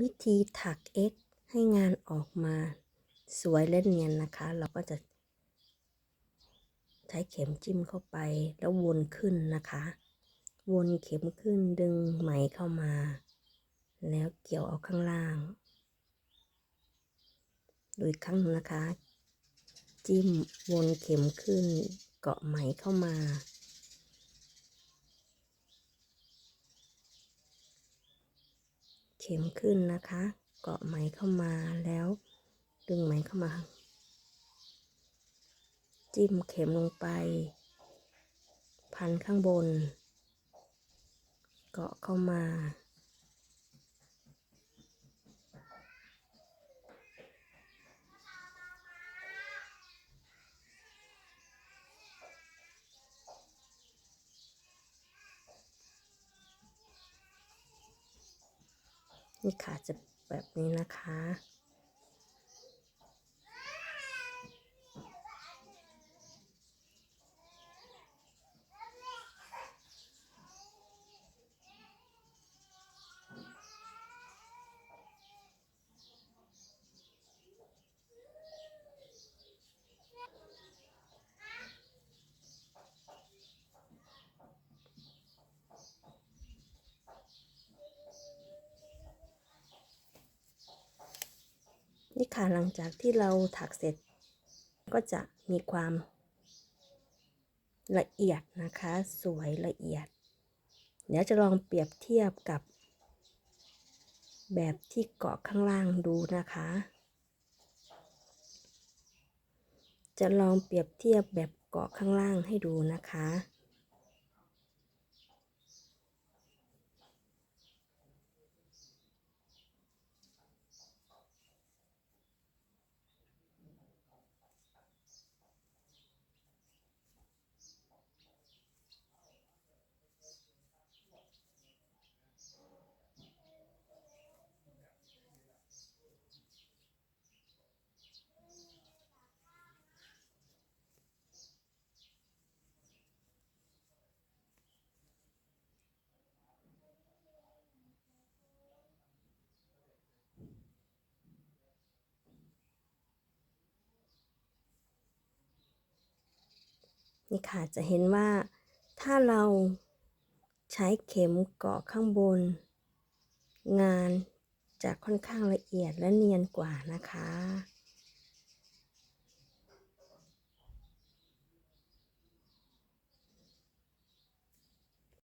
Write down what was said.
วิธีถัก X ให้งานออกมาสวยและเนียนนะคะ เราก็จะ ใช้เข็มจิ้มเข้าไปแล้ววนขึ้นนะคะ วนเข็มขึ้นดึงไหมเข้ามา แล้วเกี่ยวเอาข้างล่างโดยครั้งหนึ่งนะคะ จิ้มวนเข็มขึ้นเกาะไหมเข้ามา เข็มขึ้นนะคะ เกาะไหมเข้ามาแล้ว ดึงไหมเข้ามา จิ้มเข็มลงไป พันข้างบน เกาะเข้ามา นี่ค่ะจะแบบนี้นะคะ นี่ค่ะหลังจากที่เราถักเสร็จ ก็จะมีความละเอียดนะคะ สวยละเอียด เดี๋ยวจะลองเปรียบเทียบกับ แบบที่เกาะข้างล่างดูนะคะ จะลองเปรียบเทียบแบบเกาะข้างล่างให้ดูนะคะ นี่ค่ะจะเห็นว่าถ้าเราใช้เข็มเกาะข้างบน งานจะค่อนข้างละเอียดและเนียนกว่านะคะ